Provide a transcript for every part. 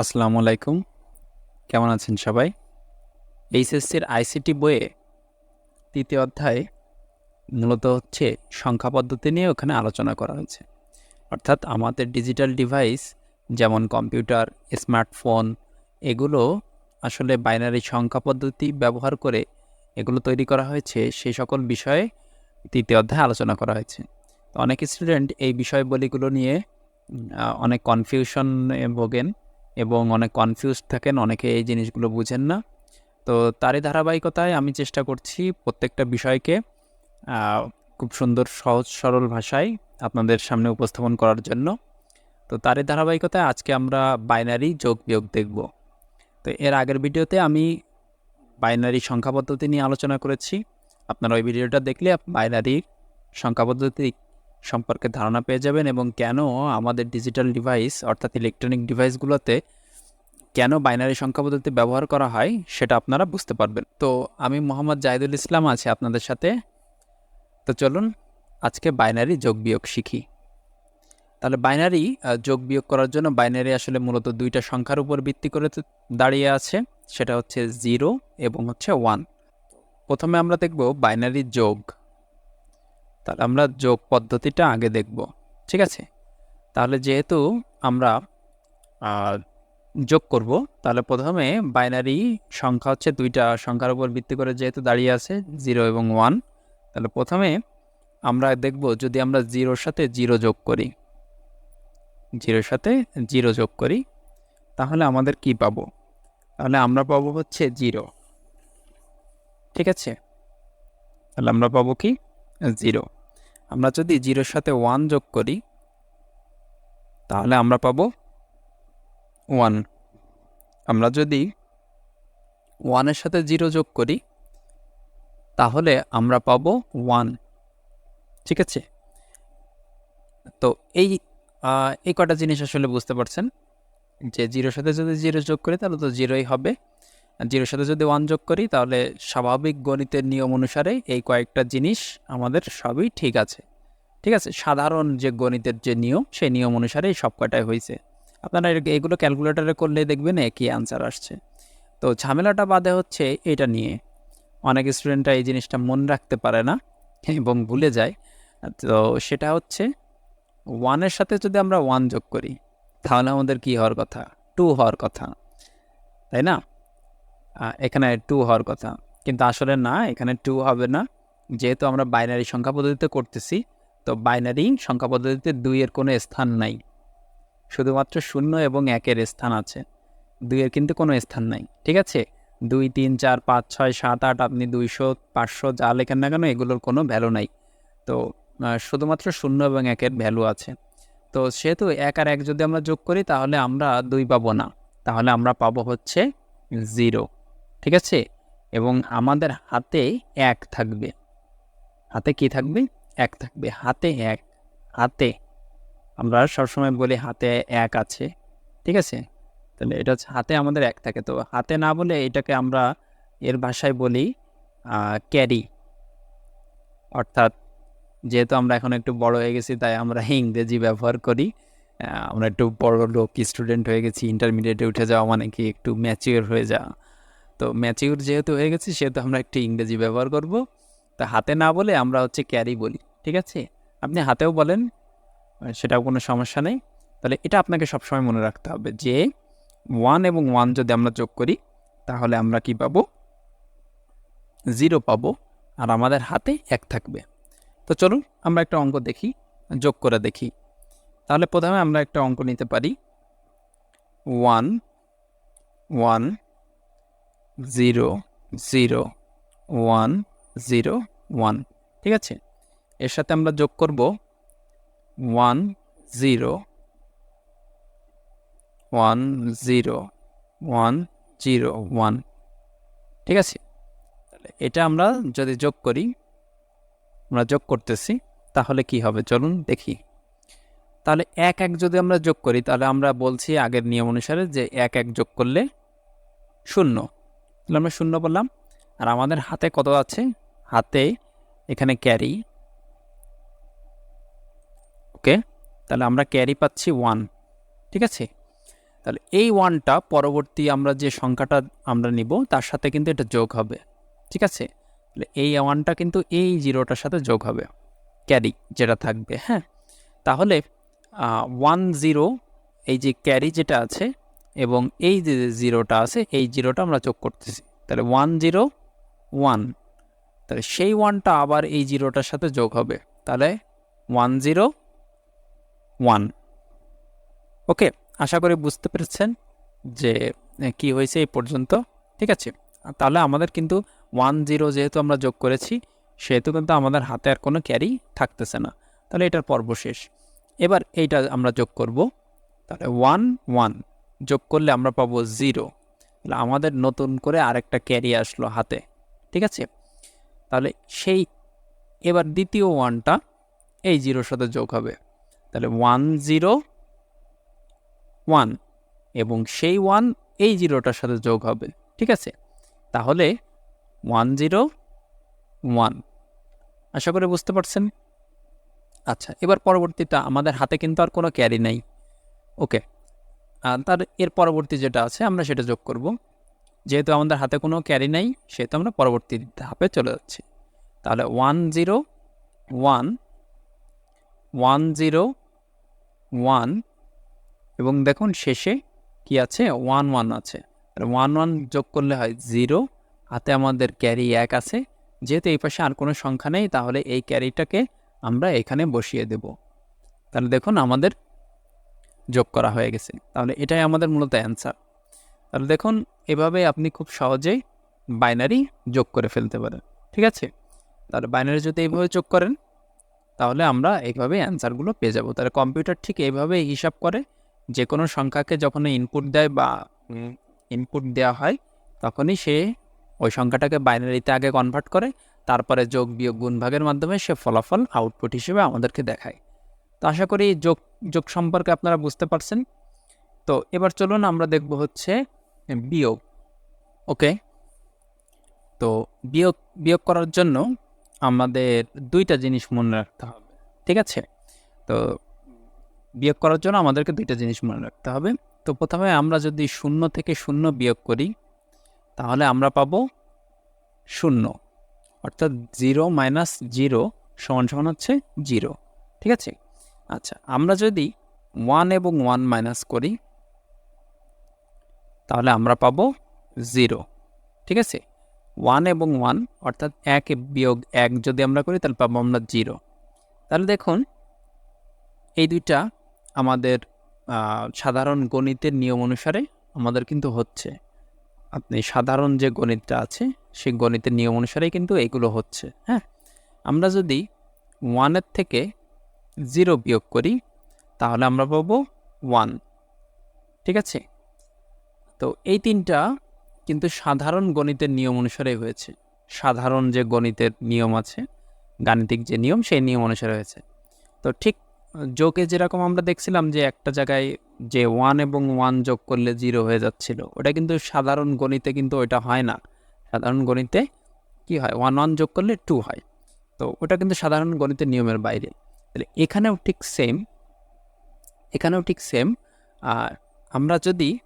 আসসালামু আলাইকুম। কেমন আছেন সবাই? এইচএসসির আইসিটি বইয়ে তৃতীয় অধ্যায় মূলত হচ্ছে সংখ্যা পদ্ধতি নিয়ে ওখানে আলোচনা করা হয়েছে। অর্থাৎ আমাদের ডিজিটাল ডিভাইস যেমন কম্পিউটার, স্মার্টফোন, এগুলো আসলে বাইনারি সংখ্যা পদ্ধতি ব্যবহার করে এগুলো তৈরি করা হয়েছে সেই সকল বিষয়ে তৃতীয় অধ্যায়ে আলোচনা করা হয়েছে। অনেক স্টুডেন্ট এই বিষয়বলিগুলো নিয়ে অনেক কনফিউশনে ভোগেন। এবং অনেক কনফিউজ থাকেন, অনেকে এই জিনিসগুলো বুঝেন না। তো তারই ধারাবাহিকতায় আমি চেষ্টা করছি প্রত্যেকটা বিষয়কে খুব সুন্দর, সহজ, সরল ভাষায় আপনাদের সামনে উপস্থাপন করার জন্য। তো তারই ধারাবাহিকতায় আজকে আমরা বাইনারি যোগ বিয়োগ দেখব। তো এর আগের ভিডিওতে আমি বাইনারি সংখ্যা পদ্ধতি নিয়ে আলোচনা করেছি। আপনারা ওই ভিডিওটা দেখলে বাইনারি সংখ্যা পদ্ধতি সম্পর্কে ধারণা পেয়ে যাবেন এবং কেন আমাদের ডিজিটাল ডিভাইস অর্থাৎ ইলেকট্রনিক ডিভাইসগুলোতে কেন বাইনারি সংখ্যা পদ্ধতি ব্যবহার করা হয়, সেটা আপনারা বুঝতে পারবেন। তো আমি মোহাম্মদ জাহিদুল ইসলাম আছি আপনাদের সাথে। তো চলুন আজকে বাইনারি যোগ বিয়োগ শিখি। তাহলে বাইনারি যোগ বিয়োগ করার জন্য বাইনারি আসলে মূলত দুইটা সংখ্যার উপর ভিত্তি করে দাঁড়িয়ে আছে, সেটা হচ্ছে জিরো এবং হচ্ছে ওয়ান প্রথমে আমরা দেখব বাইনারি যোগ তাহলে আমরা যোগ পদ্ধতিটা আগে দেখব, ঠিক আছে? তাহলে যেহেতু আমরা যোগ করব, তাহলে প্রথমে বাইনারি সংখ্যা হচ্ছে দুইটা, সংখ্যার উপর ভিত্তি করে যেহেতু দাঁড়িয়ে আছে জিরো এবং ওয়ান, তাহলে প্রথমে আমরা দেখব যদি আমরা জিরোর সাথে জিরো যোগ করি, জিরোর সাথে জিরো যোগ করি, তাহলে আমাদের কি পাবো? তাহলে আমরা পাবো হচ্ছে জিরো, ঠিক আছে? তাহলে আমরা পাবো কি? জিরো। আমরা যদি জিরোর সাথে ওয়ান যোগ করি, তাহলে আমরা পাবো ওয়ান আমরা যদি ওয়ানের সাথে জিরো যোগ করি, তাহলে আমরা পাবো ওয়ান ঠিক আছে? তো এই এই কটা জিনিস আসলে বুঝতে পারছেন যে জিরোর সাথে যদি জিরো যোগ করি, তাহলে তো জিরোই হবে। জিরোর সাথে যদি ওয়ান যোগ করি, তাহলে স্বাভাবিক গণিতের নিয়ম অনুসারে এই কয়েকটা জিনিস আমাদের সবই ঠিক আছে। ঠিক আছে? সাধারণ যে গণিতের যে নিয়ম, সেই নিয়ম অনুসারে এই সব কয়টাই হয়েছে আপনারা এগুলো ক্যালকুলেটরে করলে দেখবেন একই আনসার আসছে। তো ঝামেলাটা বাদে হচ্ছে এটা নিয়ে। অনেক স্টুডেন্টরা এই জিনিসটা মনে রাখতে পারে না এবং ভুলে যায়। তো সেটা হচ্ছে ওয়ানের সাথে যদি আমরা ওয়ান যোগ করি, তাহলে আমাদের কি হওয়ার কথা? টু হওয়ার কথা। তাই না? এখানে টু হওয়ার কথা। কিন্তু আসলে না, এখানে টু হবে না। যেহেতু আমরা বাইনারি সংখ্যা পদ্ধতিতে করতেছি, তো বাইনারি সংখ্যা পদ্ধতিতে দুইয়ের কোনো স্থান নাই। শুধুমাত্র শূন্য এবং একের স্থান আছে। দুইয়ের কিন্তু কোনো স্থান নাই, ঠিক আছে? দুই, তিন, চার, পাঁচ, ছয়, সাত, আট, আপনি দুইশো, পাঁচশো, যা লেখেন না কেন, এগুলোর কোনো ভ্যালু নাই। তো শুধুমাত্র শূন্য এবং একের ভ্যালু আছে। তো সেহেতু এক আর এক যদি আমরা যোগ করি, তাহলে আমরা দুই পাবো না। তাহলে আমরা পাবো হচ্ছে জিরো ঠিক আছে? এবং আমাদের হাতে এক থাকবে। হাতে কি থাকবে? এক থাকবে। হাতে এক। হাতে। আমরা সবসময় বলি হাতে এক আছে। ঠিক আছে? তাহলে এটা হচ্ছে হাতে আমাদের এক থাকে। তো হাতে না বলে এটাকে আমরা এর ভাষায় বলি ক্যারি অর্থাৎ যেহেতু আমরা এখন একটু বড় হয়ে গেছি, তাই আমরা ইংরেজি ব্যবহার করি। আমরা একটু বড় লোক স্টুডেন্ট হয়ে গেছি ইন্টারমিডিয়েটে উঠে যাওয়া মানে কি একটু ম্যাচিওর হয়ে যাওয়া। তো ম্যাচিওর যেহেতু হয়ে গেছি, সেহেতু আমরা একটু ইংরেজি ব্যবহার করব। তা হাতে না বলে আমরা হচ্ছে ক্যারি বলি, ঠিক আছে? আপনি হাতেও বলেন সেটাও কোনো সমস্যা নেই। তাহলে এটা আপনাকে সবসময় মনে রাখতে হবে যে ওয়ান এবং ওয়ান যদি আমরা যোগ করি, তাহলে আমরা কি পাবো? জিরো পাবো, আর আমাদের হাতে এক থাকবে। তো চলুন আমরা একটা অঙ্ক দেখি, যোগ করে দেখি। তাহলে প্রথমে আমরা একটা অঙ্ক নিতে পারি। One one zero zero, one zero, one. ঠিক আছে? এর সাথে আমরা যোগ করব one, zero one zero one zero, one. ঠিক আছে? তাহলে এটা আমরা যদি যোগ করি, আমরা যোগ করতেছি, তাহলে কি হবে? চলুন দেখি। তাহলে এক এক যদি আমরা যোগ করি, তাহলে আমরা বলছি আগের নিয়ম অনুসারে যে এক এক যোগ করলে শূন্য। তাহলে আমরা শূন্য বললাম। আর আমাদের হাতে কত আছে? হাতে এখানে ক্যারি ওকে তাহলে আমরা ক্যারি পাচ্ছি ওয়ান ঠিক আছে? তাহলে এই ওয়ানটা পরবর্তী আমরা যে সংখ্যাটা আমরা নিব, তার সাথে কিন্তু এটা যোগ হবে। ঠিক আছে? তাহলে এই ওয়ানটা কিন্তু এই জিরোটার সাথে যোগ হবে। ক্যারি যেটা থাকবে হ্যাঁ? তাহলে ওয়ান জিরো এই যে ক্যারি যেটা আছে এবং এই যে জিরোটা আছে, এই জিরোটা আমরা যোগ করতেছি। তাহলে ওয়ান জিরো ওয়ান তাহলে সেই ওয়ানটা আবার এই জিরোটার সাথে যোগ হবে। তাহলে ওয়ান জিরো ওয়ান ওকে, আশা করি বুঝতে পেরেছেন যে কি হয়েছে এই পর্যন্ত। ঠিক আছে? তাহলে আমাদের কিন্তু ওয়ান জিরো যেহেতু আমরা যোগ করেছি, সেহেতু কিন্তু আমাদের হাতে আর কোনো ক্যারি থাকতেছে না। তাহলে এটার পর্ব শেষ। এবার এইটা আমরা যোগ করব। তাহলে ওয়ান ওয়ান যোগ করলে আমরা পাবো জিরো। তাহলে আমাদের নতুন করে আরেকটা ক্যারি আসলো হাতে। ঠিক আছে? তাহলে সেই এবার দ্বিতীয় ওয়ানটা এই জিরোর সাথে যোগ হবে। তাহলে ওয়ান জিরো ওয়ান এবং সেই ওয়ান এই জিরোটার সাথে যোগ হবে। ঠিক আছে? তাহলে ওয়ান জিরো ওয়ান আশা করে বুঝতে পারছেন? আচ্ছা এবার পরবর্তীটা আমাদের হাতে কিন্তু আর কোনো ক্যারি নাই। ওকে তার এর পরবর্তী যেটা আছে, আমরা সেটা যোগ করব। যেহেতু আমাদের হাতে কোনো ক্যারি নাই, সেহেতু আমরা পরবর্তী ধাপে চলে যাচ্ছি। তাহলে one zero one one zero one এবং দেখুন শেষে কি আছে? ওয়ান ওয়ান আছে। ওয়ান ওয়ান যোগ করলে হয় জিরো হাতে আমাদের ক্যারি এক আছে। যেহেতু এই পাশে আর কোনো সংখ্যা নেই, তাহলে এই ক্যারিটাকে আমরা এখানে বসিয়ে দেব। তাহলে দেখুন আমাদের যোগ করা হয়ে গেছে। তাহলে এটাই আমাদের মূলত অ্যান্সার তাহলে দেখুন, এভাবে আপনি খুব সহজেই বাইনারি যোগ করে ফেলতে পারেন। ঠিক আছে? তাহলে বাইনারি যদি এইভাবে যোগ করেন, তাহলে আমরা এইভাবে অ্যান্সারগুলো পেয়ে যাব। তাহলে কম্পিউটার ঠিক এইভাবে হিসাব করে যে কোনো সংখ্যাকে যখন ইনপুট দেয় বা ইনপুট দেওয়া হয়, তখনই সে ওই সংখ্যাটাকে বাইনারিতে আগে কনভার্ট করে, তারপরে যোগ বিয়োগ গুণ ভাগের মাধ্যমে সে ফলাফল আউটপুট হিসেবে আমাদেরকে দেখায়। তো আশা করি যোগ যোগ সম্পর্কে আপনারা বুঝতে পারছেন। তো এবার চলুন আমরা দেখব হচ্ছে বিয়োগ। ওকে? তো বিয়োগ বিয়োগ করার জন্য আমাদের দুইটা জিনিস মনে রাখতে হবে, ঠিক আছে? তো বিয়োগ করার জন্য আমাদেরকে দুইটা জিনিস মনে রাখতে হবে। তো প্রথমে আমরা যদি শূন্য থেকে শূন্য বিয়োগ করি, তাহলে আমরা পাবো শূন্য, অর্থাৎ জিরো মাইনাস জিরো সমান সমান হচ্ছে জিরো, ঠিক আছে? আচ্ছা আমরা যদি ওয়ান এবং ওয়ান মাইনাস করি, তাহলে আমরা পাবো জিরো ঠিক আছে? ওয়ান এবং ওয়ান অর্থাৎ এক বিয়োগ এক যদি আমরা করি, তাহলে পাবো আমরা জিরো তাহলে দেখুন, এই দুইটা আমাদের সাধারণ গণিতের নিয়ম অনুসারে আমাদের কিন্তু হচ্ছে। আপনি সাধারণ যে গণিতটা আছে, সেই গণিতের নিয়ম অনুসারেই কিন্তু এগুলো হচ্ছে হ্যাঁ? আমরা যদি ওয়ানের থেকে জিরো বিয়োগ করি, তাহলে আমরা পাবো ওয়ান। ঠিক আছে? তো এই তিনটা কিন্তু সাধারণ গণিতের নিয়ম অনুসারে হয়েছে। সাধারণ যে গণিতের নিয়ম আছে, গাণিতিক যে নিয়ম, সেই নিয়ম অনুসারে হয়েছে। তো ঠিক যোগে যেরকম আমরা দেখছিলাম যে একটা জায়গায় যে ওয়ান এবং ওয়ান যোগ করলে জিরো হয়ে যাচ্ছিল, ওটা কিন্তু সাধারণ গণিতে কিন্তু ওটা হয় না। সাধারণ গণিতে কি হয়? ওয়ান ওয়ান যোগ করলে টু হয়। তো ওটা কিন্তু সাধারণ গণিতের নিয়মের বাইরে। তাহলে এখানেও ঠিক সেম এখানেও ঠিক সেম আর আমরা যদি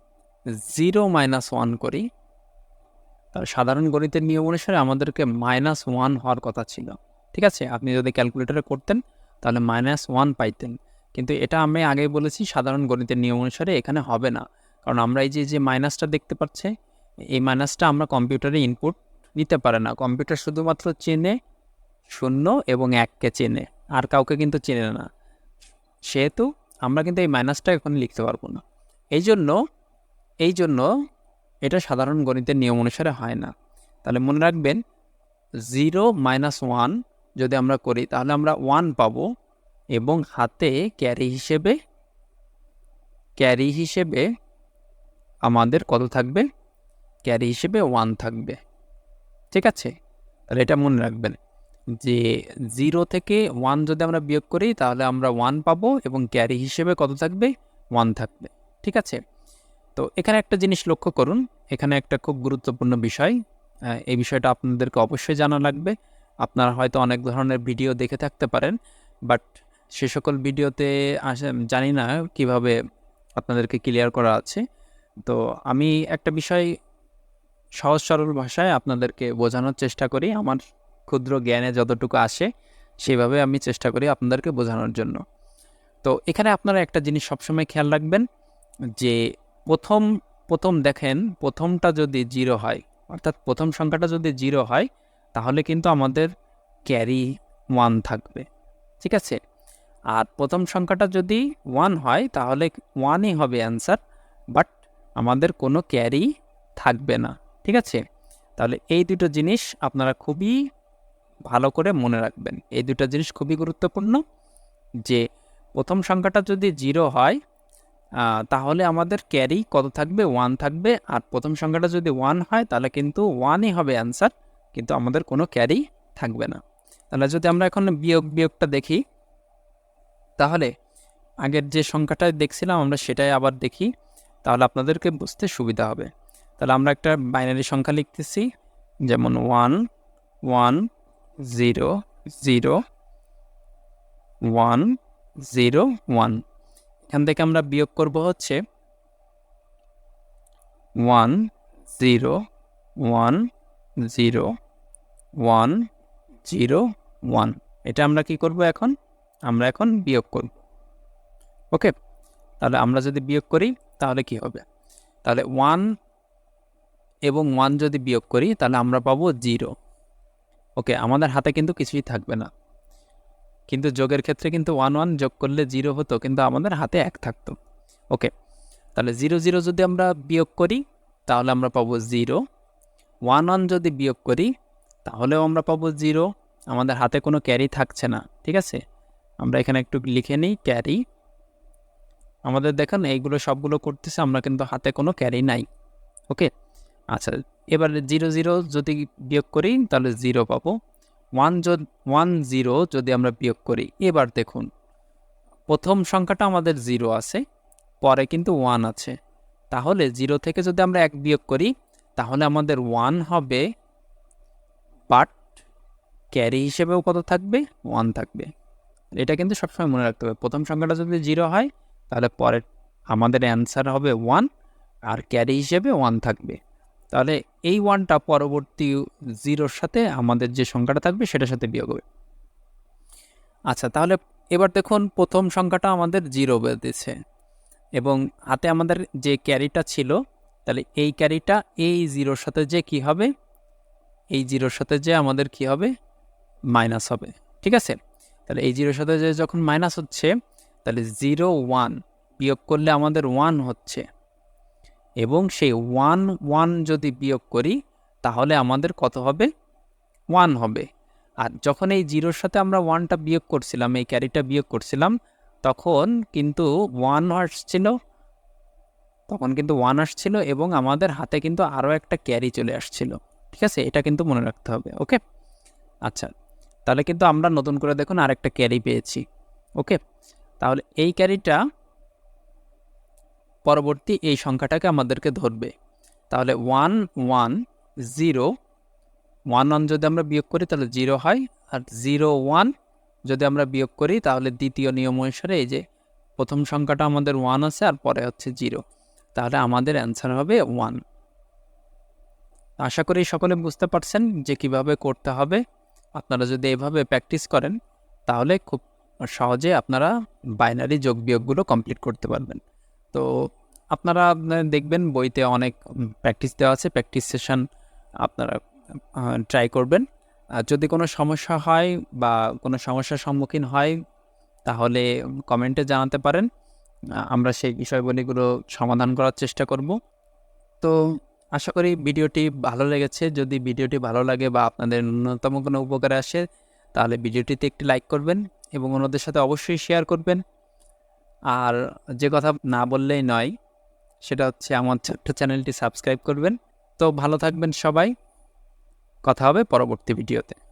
জিরো মাইনাস ওয়ান করি, তাহলে সাধারণ গণিতের নিয়ম অনুসারে আমাদেরকে মাইনাস ওয়ান হওয়ার কথা ছিল। ঠিক আছে? আপনি যদি ক্যালকুলেটরে করতেন, তাহলে মাইনাস ওয়ান পাইতেন। কিন্তু এটা আমি আগেই বলেছি, সাধারণ গণিতের নিয়ম অনুসারে এখানে হবে না। কারণ আমরা এই যে যে মাইনাসটা দেখতে পাচ্ছে, এই মাইনাসটা আমরা কম্পিউটারে ইনপুট নিতে পারে না। কম্পিউটার শুধুমাত্র চেনে, শূন্য এবং এককে চেনে। আর কাউকে কিন্তু চেনে না। সেহেতু আমরা কিন্তু এই মাইনাসটা এখন লিখতে পারব না। এই জন্য এই জন্য এটা সাধারণ গণিতের নিয়ম অনুসারে হয় না। তাহলে মনে রাখবেন জিরো মাইনাস ওয়ান যদি আমরা করি, তাহলে আমরা ওয়ান পাবো এবং হাতে ক্যারি হিসেবে ক্যারি হিসেবে আমাদের কত থাকবে? ক্যারি হিসেবে ওয়ান থাকবে। ঠিক আছে? তাহলে এটা মনে রাখবেন। যে জিরো থেকে ওয়ান যদি আমরা বিয়োগ করি, তাহলে আমরা ওয়ান পাবো এবং ক্যারি হিসেবে কত থাকবে? ওয়ান থাকবে, ঠিক আছে? তো এখানে একটা জিনিস লক্ষ্য করুন, এখানে একটা খুব গুরুত্বপূর্ণ বিষয় এই বিষয়টা আপনাদেরকে অবশ্যই জানা লাগবে। আপনারা হয়তো অনেক ধরনের ভিডিও দেখে থাকতে পারেন বাট সে সকল ভিডিওতে জানি না কীভাবে আপনাদেরকে ক্লিয়ার করা আছে। তো আমি একটা বিষয় সহজ সরল ভাষায় আপনাদেরকে বোঝানোর চেষ্টা করি, আমার ক্ষুদ্র জ্ঞানে যতটুকু আসে, সেভাবে আমি চেষ্টা করি আপনাদেরকে বোঝানোর জন্য। তো এখানে আপনারা একটা জিনিস সবসময় খেয়াল রাখবেন যে প্রথম প্রথম দেখেন প্রথমটা যদি জিরো হয়, অর্থাৎ প্রথম সংখ্যাটা যদি জিরো হয়, তাহলে কিন্তু আমাদের ক্যারি ওয়ান থাকবে। ঠিক আছে? আর প্রথম সংখ্যাটা যদি ওয়ান হয়, তাহলে ওয়ানই হবে অ্যান্সার, বাট আমাদের কোনো ক্যারি থাকবে না। ঠিক আছে? তাহলে এই দুটো জিনিস আপনারা খুবই ভালো করে মনে রাখবেন। এই দুটো জিনিস খুবই গুরুত্বপূর্ণ যে, প্রথম সংখ্যাটা যদি জিরো হয় তাহলে আমাদের ক্যারি কত থাকবে? ওয়ান থাকবে। আর প্রথম সংখ্যাটা যদি ওয়ান হয়, তাহলে কিন্তু ওয়ানই হবে অ্যান্সার কিন্তু আমাদের কোনো ক্যারি থাকবে না। তাহলে যদি আমরা এখন বিয়োগ, বিয়োগটা দেখি, তাহলে আগের যে সংখ্যাটা দেখছিলাম, আমরা সেটাই আবার দেখি, তাহলে আপনাদেরকে বুঝতে সুবিধা হবে। তাহলে আমরা একটা বাইনারি সংখ্যা লিখতেছি, যেমন one one zero zero one zero one এখান থেকে আমরা বিয়োগ করব হচ্ছে one zero one zero one zero one এটা আমরা কি করব এখন? আমরা এখন বিয়োগ করব। ওকে তাহলে আমরা যদি বিয়োগ করি, তাহলে কি হবে? তাহলে ওয়ান এবং ওয়ান যদি বিয়োগ করি, তাহলে আমরা পাবো জিরো ওকে, আমাদের হাতে কিন্তু কিছুই থাকবে না। কিন্তু যোগের ক্ষেত্রে কিন্তু ওয়ান ওয়ান যোগ করলে জিরো হতো, কিন্তু আমাদের হাতে এক থাকতো। ওকে, তাহলে জিরো জিরো যদি আমরা বিয়োগ করি, তাহলে আমরা পাবো জিরো ওয়ান ওয়ান যদি বিয়োগ করি, তাহলেও আমরা পাবো জিরো আমাদের হাতে কোনো ক্যারি থাকছে না, ঠিক আছে? আমরা এখানে একটু লিখে নিই ক্যারি আমাদের দেখেন, এইগুলো সবগুলো করতেছে, আমরা কিন্তু হাতে কোনো ক্যারি নাই। ওকে আচ্ছা এবার জিরো জিরো যদি বিয়োগ করি, তাহলে জিরো পাবো। ওয়ান ওয়ান জিরো যদি আমরা বিয়োগ করি, এবার দেখুন, প্রথম সংখ্যাটা আমাদের জিরো আছে, পরে কিন্তু ওয়ান আছে। তাহলে জিরো থেকে যদি আমরা এক বিয়োগ করি, তাহলে আমাদের ওয়ান হবে বাট ক্যারি হিসেবেও কত থাকবে? ওয়ান থাকবে। এটা কিন্তু সবসময় মনে রাখতে হবে, প্রথম সংখ্যাটা যদি জিরো হয়, তাহলে পরে আমাদের অ্যান্সার হবে ওয়ান, আর ক্যারি হিসেবে ওয়ান থাকবে। তাহলে এই ওয়ানটা পরবর্তী জিরোর সাথে আমাদের যে সংখ্যাটা থাকবে সেটার সাথে বিয়োগ হবে। আচ্ছা তাহলে এবার দেখুন প্রথম সংখ্যাটা আমাদের জিরো বেঁধেছে এবং হাতে আমাদের যে ক্যারিটা ছিল, তাহলে এই ক্যারিটা এই জিরোর সাথে যে কি হবে? এই জিরোর সাথে যে আমাদের কি হবে? মাইনাস হবে, ঠিক আছে? তাহলে এই জিরোর সাথে যে যখন মাইনাস হচ্ছে, তাহলে জিরো ওয়ান বিয়োগ করলে আমাদের ওয়ান হচ্ছে। এবং সেই ওয়ান ওয়ান যদি বিয়োগ করি, তাহলে আমাদের কত হবে? ওয়ান হবে। আর যখন এই জিরোর সাথে আমরা ওয়ানটা বিয়োগ করছিলাম, এই ক্যারিটা বিয়োগ করছিলাম, তখন কিন্তু ওয়ান আসছিল, তখন কিন্তু ওয়ান আসছিল এবং আমাদের হাতে কিন্তু আরও একটা ক্যারি চলে আসছিল। ঠিক আছে? এটা কিন্তু মনে রাখতে হবে, ওকে? আচ্ছা তাহলে কিন্তু আমরা নতুন করে দেখুন আরেকটা ক্যারি পেয়েছি, ওকে? তাহলে এই ক্যারিটা পরবর্তী এই সংখ্যাটাকে আমাদেরকে ধরবে। তাহলে one one zero one one যদি আমরা বিয়োগ করি তাহলে জিরো হয়, আর জিরো ওয়ান যদি আমরা বিয়োগ করি তাহলে দ্বিতীয় নিয়ম অনুসারে এই যে প্রথম সংখ্যাটা আমাদের ওয়ান আছে আর পরে হচ্ছে জিরো তাহলে আমাদের অ্যান্সার হবে ওয়ান আশা করি সকলে বুঝতে পারছেন যে কীভাবে করতে হবে। আপনারা যদি এভাবে প্র্যাকটিস করেন, তাহলে খুব সহজে আপনারা বাইনারি যোগ বিয়োগগুলো কমপ্লিট করতে পারবেন। তো আপনারা দেখবেন বইতে অনেক প্র্যাকটিস দেওয়া আছে। প্র্যাকটিস সেশন আপনারা ট্রাই করবেন। আর যদি কোনো সমস্যা হয় বা কোনো সমস্যার সম্মুখীন হয়, তাহলে কমেন্টে জানাতে পারেন। আমরা সেই বিষয়গুলিগুলো সমাধান করার চেষ্টা করব। তো আশা করি ভিডিওটি ভালো লেগেছে। যদি ভিডিওটি ভালো লাগে বা আপনাদের ন্যূনতম কোনো উপকারে আসে, তাহলে ভিডিওটিতে একটি লাইক করবেন এবং অন্যদের সাথে অবশ্যই শেয়ার করবেন। আর যে কথা না বললেই নয়, সেটা হচ্ছে আমার ছোট্ট চ্যানেলটি সাবস্ক্রাইব করবেন। তো ভালো থাকবেন সবাই। কথা হবে পরবর্তী ভিডিওতে।